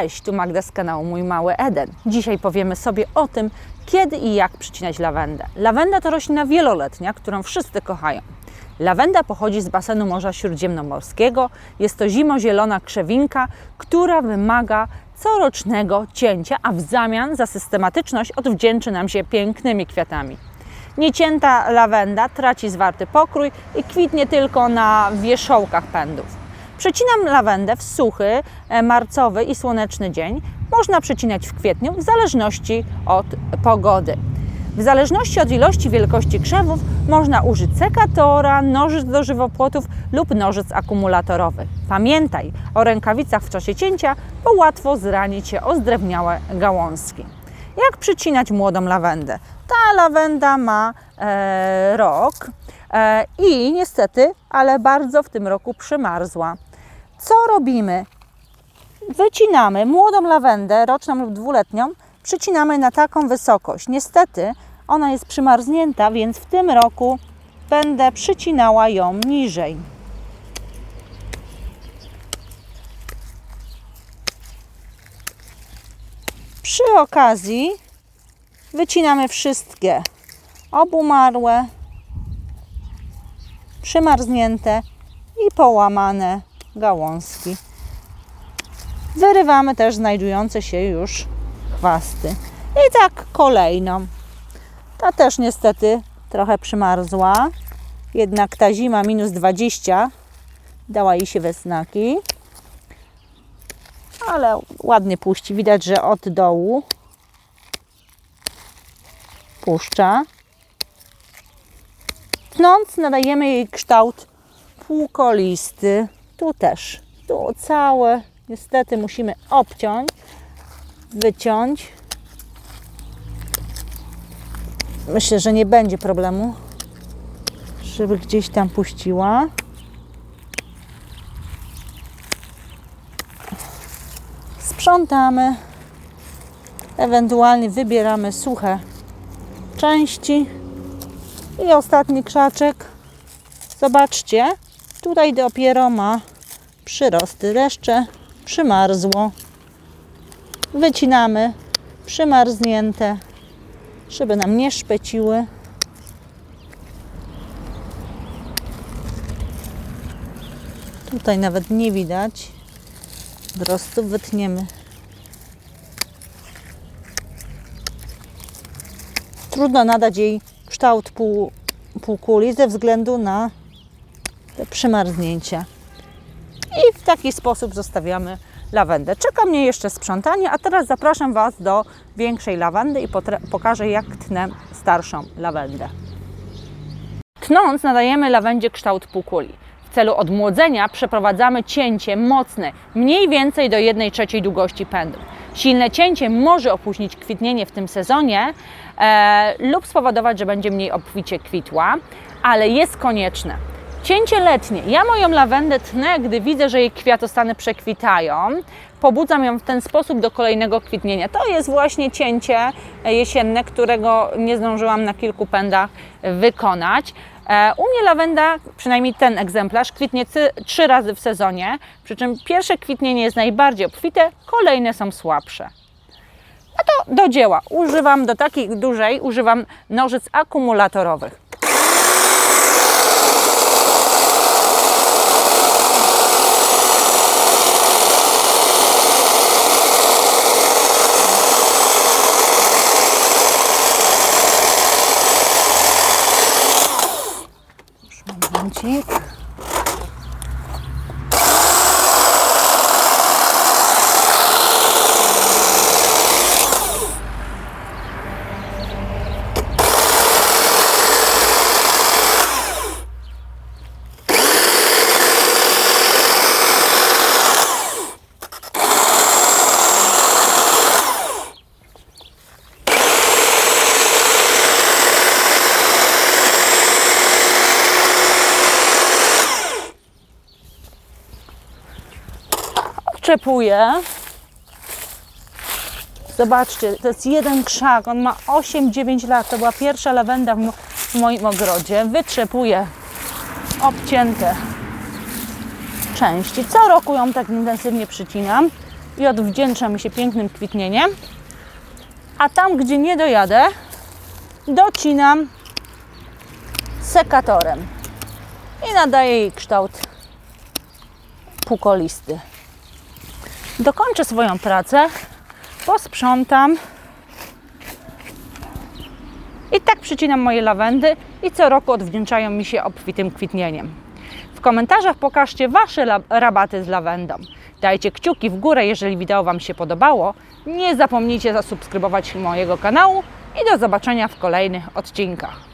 Cześć, tu Magda z kanału Mój Mały Eden. Dzisiaj powiemy sobie o tym, kiedy i jak przycinać lawendę. Lawenda to roślina wieloletnia, którą wszyscy kochają. Lawenda pochodzi z basenu Morza Śródziemnomorskiego. Jest to zimozielona krzewinka, która wymaga corocznego cięcia, a w zamian za systematyczność odwdzięczy nam się pięknymi kwiatami. Niecięta lawenda traci zwarty pokrój i kwitnie tylko na wierzchołkach pędów. Przecinam lawendę w suchy, e, marcowy i słoneczny dzień. Można przecinać w kwietniu w zależności od pogody. W zależności od ilości wielkości krzewów można użyć sekatora, nożyc do żywopłotów lub nożyc akumulatorowy. Pamiętaj o rękawicach w czasie cięcia, bo łatwo zranić się o zdrewniałe gałązki. Jak przycinać młodą lawendę? Ta lawenda ma e, rok e, i niestety, ale bardzo w tym roku przymarzła. Co robimy? Wycinamy młodą lawendę, roczną lub dwuletnią, przycinamy na taką wysokość. Niestety ona jest przymarznięta, więc w tym roku będę przycinała ją niżej. Przy okazji wycinamy wszystkie obumarłe, przymarznięte i połamane gałązki. Wyrywamy też znajdujące się już chwasty. I tak kolejną. Ta też niestety trochę przymarzła. Jednak ta zima minus 20 dała jej się we znaki. Ale ładnie puści. Widać, że od dołu puszcza. Tnąc nadajemy jej kształt półkolisty. Tu też. Tu całe niestety musimy obciąć, wyciąć. Myślę, że nie będzie problemu, żeby gdzieś tam puściła. Sprzątamy, ewentualnie wybieramy suche części. I ostatni krzaczek. Zobaczcie, tutaj dopiero ma przyrosty. Reszcze przymarzło. Wycinamy przymarznięte, żeby nam nie szpeciły. Tutaj nawet nie widać wzrostu. Wytniemy. Trudno nadać jej kształt pół, półkuli ze względu na te przymarznięcia. Taki sposób zostawiamy lawendę. Czeka mnie jeszcze sprzątanie, a teraz zapraszam Was do większej lawendy i pokażę, jak tnę starszą lawendę. Tnąc nadajemy lawendzie kształt półkuli. W celu odmłodzenia przeprowadzamy cięcie mocne, mniej więcej do 1 trzeciej długości pędu. Silne cięcie może opóźnić kwitnienie w tym sezonie e, lub spowodować, że będzie mniej obficie kwitła, ale jest konieczne. Cięcie letnie. Ja moją lawendę tnę, gdy widzę, że jej kwiatostany przekwitają. Pobudzam ją w ten sposób do kolejnego kwitnienia. To jest właśnie cięcie jesienne, którego nie zdążyłam na kilku pędach wykonać. E, u mnie lawenda, przynajmniej ten egzemplarz, kwitnie trzy razy w sezonie, przy czym pierwsze kwitnienie jest najbardziej obfite, kolejne są słabsze. A to do dzieła. Używam do takich dużej, używam nożyc akumulatorowych. Odczepuję. Zobaczcie, to jest jeden krzak, on ma 8-9 lat. To była pierwsza lawenda w, w moim ogrodzie. Wytrzepuję obcięte części. Co roku ją tak intensywnie przycinam. i odwdzięcza mi się pięknym kwitnieniem. A tam, gdzie nie dojadę, docinam sekatorem i nadaję jej kształt pukolisty. Dokończę swoją pracę, posprzątam i tak przycinam moje lawendy i co roku odwdzięczają mi się obfitym kwitnieniem. W komentarzach pokażcie Wasze rabaty z lawendą. Dajcie kciuki w górę, jeżeli wideo Wam się podobało. Nie zapomnijcie zasubskrybować mojego kanału i do zobaczenia w kolejnych odcinkach.